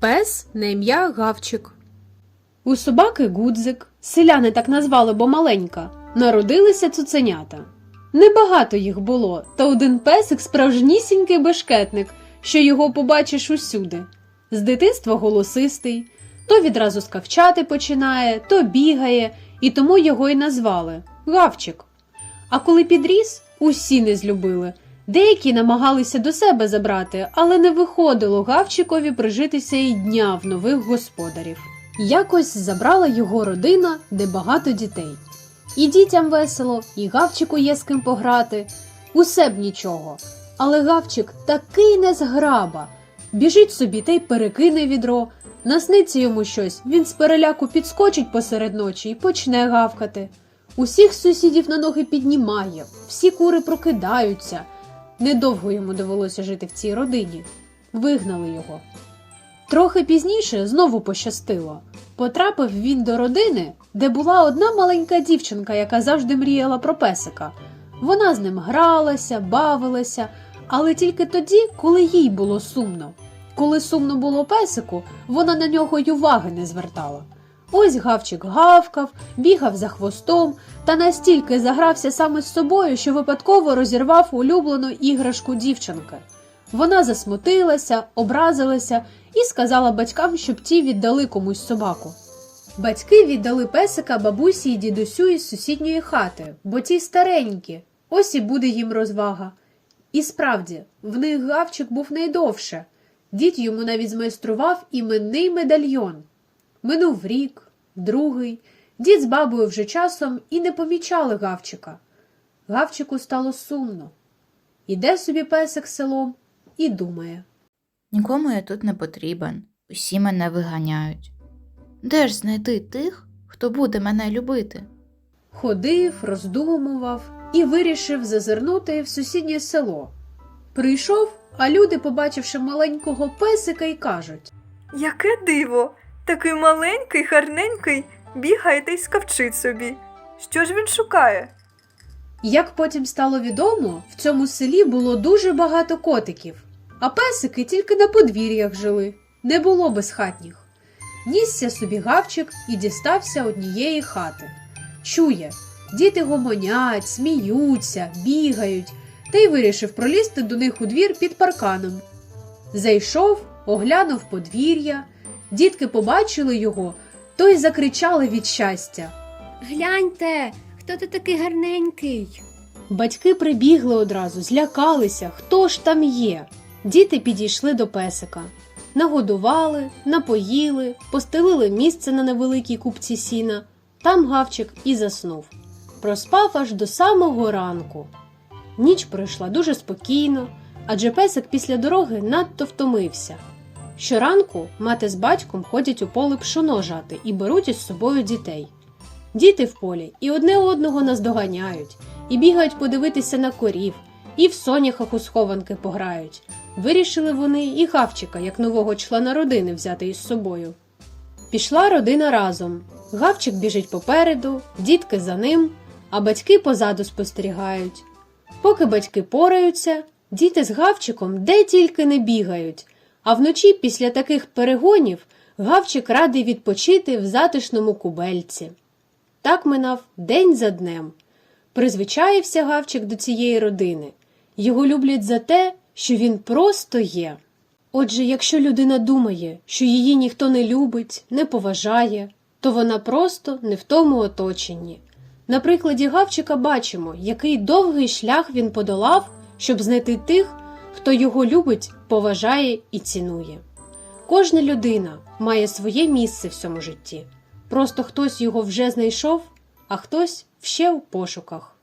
Пес на ім'я Гавчик. У собаки гудзик, селяни так назвали, бо маленька, народилися цуценята. Небагато їх було, та один песик справжнісінький бешкетник, що його побачиш усюди. З дитинства голосистий, то відразу скавчати починає, то бігає, і тому його й назвали Гавчик. А коли підріс, усі не злюбили. Деякі намагалися до себе забрати, але не виходило Гавчикові прижитися і дня в нових господарів. Якось забрала його родина, де багато дітей. І дітям весело, і Гавчику є з ким пограти. Усе б нічого. Але Гавчик такий незграба. Біжить собі та й перекине відро. Насниться йому щось, він з переляку підскочить посеред ночі і почне гавкати. Усіх сусідів на ноги піднімає, всі кури прокидаються. Недовго йому довелося жити в цій родині. Вигнали його. Трохи пізніше знову пощастило. Потрапив він до родини, де була одна маленька дівчинка, яка завжди мріяла про песика. Вона з ним гралася, бавилася, але тільки тоді, коли їй було сумно. Коли сумно було песику, вона на нього й уваги не звертала. Ось гавчик гавкав, бігав за хвостом та настільки загрався саме з собою, що випадково розірвав улюблену іграшку дівчинки. Вона засмутилася, образилася і сказала батькам, щоб ті віддали комусь собаку. Батьки віддали песика бабусі й дідусю із сусідньої хати, бо ті старенькі, ось і буде їм розвага. І справді, в них гавчик був найдовше. Дід йому навіть змайстрував іменний медальйон. Минув рік, другий. Дід з бабою вже часом і не помічали гавчика. Гавчику стало сумно. Іде собі песик селом і думає. Нікому я тут не потрібен, усі мене виганяють. Де ж знайти тих, хто буде мене любити? Ходив, роздумував і вирішив зазирнути в сусіднє село. Прийшов, а люди, побачивши маленького песика, й кажуть Яке диво! Такий маленький, гарненький, бігає та й скавчить собі. Що ж він шукає? Як потім стало відомо, в цьому селі було дуже багато котиків, а песики тільки на подвір'ях жили, не було безхатніх. Нісся собі гавчик і дістався однієї хати. Чує, діти гомонять, сміються, бігають, та й вирішив пролізти до них у двір під парканом. Зайшов, оглянув подвір'я, дітки побачили його, то й закричали від щастя. Гляньте, хто ти такий гарненький. Батьки прибігли одразу, злякалися, хто ж там є. Діти підійшли до песика. Нагодували, напоїли, постелили місце на невеликій купці сіна. Там гавчик і заснув. Проспав аж до самого ранку. Ніч пройшла дуже спокійно, адже песик після дороги надто втомився. Щоранку мати з батьком ходять у поле пшоно жати і беруть із собою дітей. Діти в полі і одне одного наздоганяють, і бігають подивитися на корів, і в соняхах у схованки пограють. Вирішили вони і гавчика, як нового члена родини, взяти із собою. Пішла родина разом. Гавчик біжить попереду, дітки за ним, а батьки позаду спостерігають. Поки батьки пораються, діти з гавчиком де тільки не бігають, а вночі після таких перегонів гавчик радий відпочити в затишному кубельці. Так минав день за днем. Призвичаївся гавчик до цієї родини. Його люблять за те, що він просто є. Отже, якщо людина думає, що її ніхто не любить, не поважає, то вона просто не в тому оточенні. На прикладі гавчика бачимо, який довгий шлях він подолав, щоб знайти тих, хто його любить, поважає і цінує. Кожна людина має своє місце в цьому житті. Просто хтось його вже знайшов, а хтось ще в пошуках.